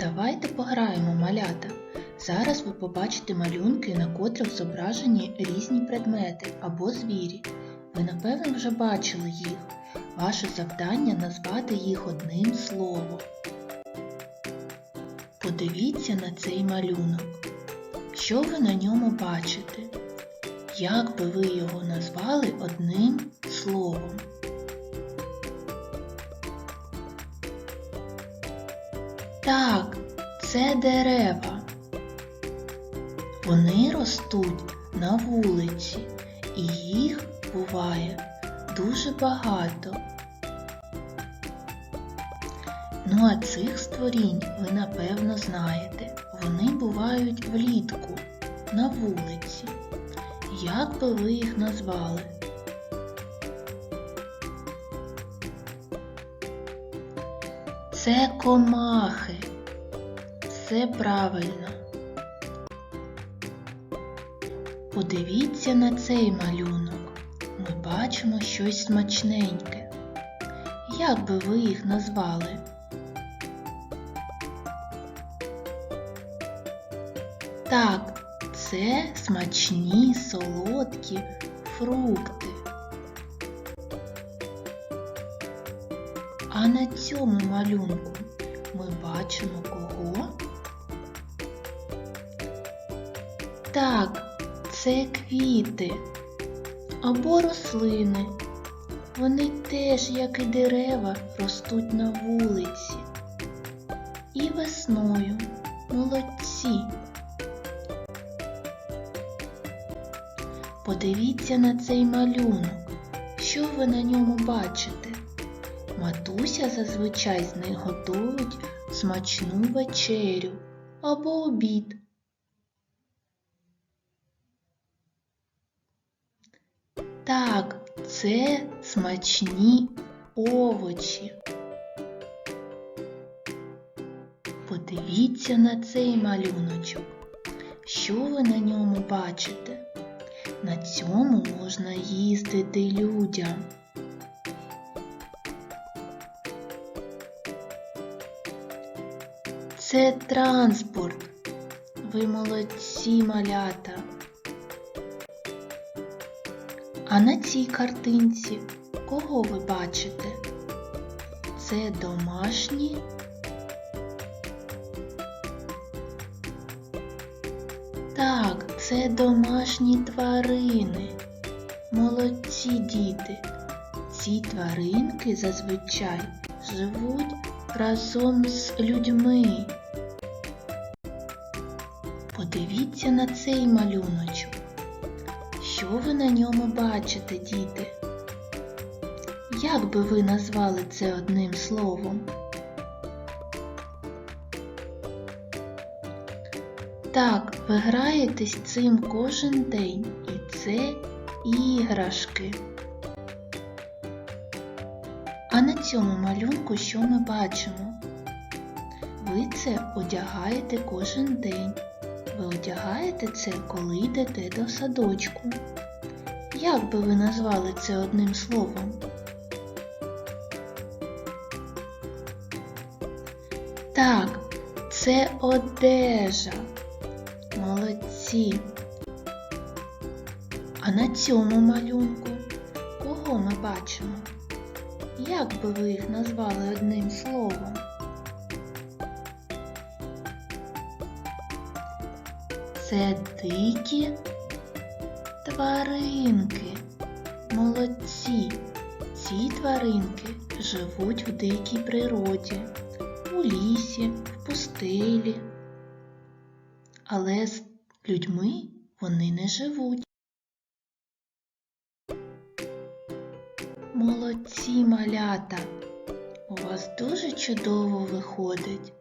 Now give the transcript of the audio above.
Давайте пограємо малята. Зараз ви побачите малюнки, на котрих зображені різні предмети або звірі. Ви, напевно, вже бачили їх. Ваше завдання назвати їх одним словом. Подивіться на цей малюнок. Що ви на ньому бачите? Як би ви його назвали одним словом? Так, це дерева. Вони ростуть на вулиці, і їх буває дуже багато. Ну а цих створінь ви напевно знаєте. Вони бувають влітку на вулиці. Як би ви їх назвали? Це комахи. Все правильно. Подивіться на цей малюнок. Ми бачимо щось смачненьке. Як би ви їх назвали? Так, це смачні солодкі фрукти. А на цьому малюнку ми бачимо кого? Так, це квіти або рослини. Вони теж, як і дерева, ростуть на вулиці. І весною молодці. Подивіться на цей малюнок. Що ви на ньому бачите? Матуся зазвичай з них готують смачну вечерю або обід. Так, це смачні овочі. Подивіться на цей малюночок. Що ви на ньому бачите? На цьому можна їздити людям. Це транспорт. Ви молодці малята. А на цій картинці кого ви бачите? Це домашні. Так, це домашні тварини. Молодці діти. Ці тваринки зазвичай живуть разом з людьми. Подивіться на цей малюночок. Що ви на ньому бачите, діти? Як би ви назвали це одним словом? Так, ви граєтесь цим кожен день, і це іграшки. А на цьому малюнку що ми бачимо? Ви це одягаєте кожен день. Ви одягаєте це, коли йдете до садочку. Як би ви назвали це одним словом? Так, це одежа. Молодці. А на цьому малюнку кого ми бачимо? Як би ви їх назвали одним словом? Це дикі тваринки. Молодці. Ці тваринки живуть в дикій природі, у лісі, в пустелі. Але з людьми вони не живуть. Молодці малята! У вас дуже чудово виходить.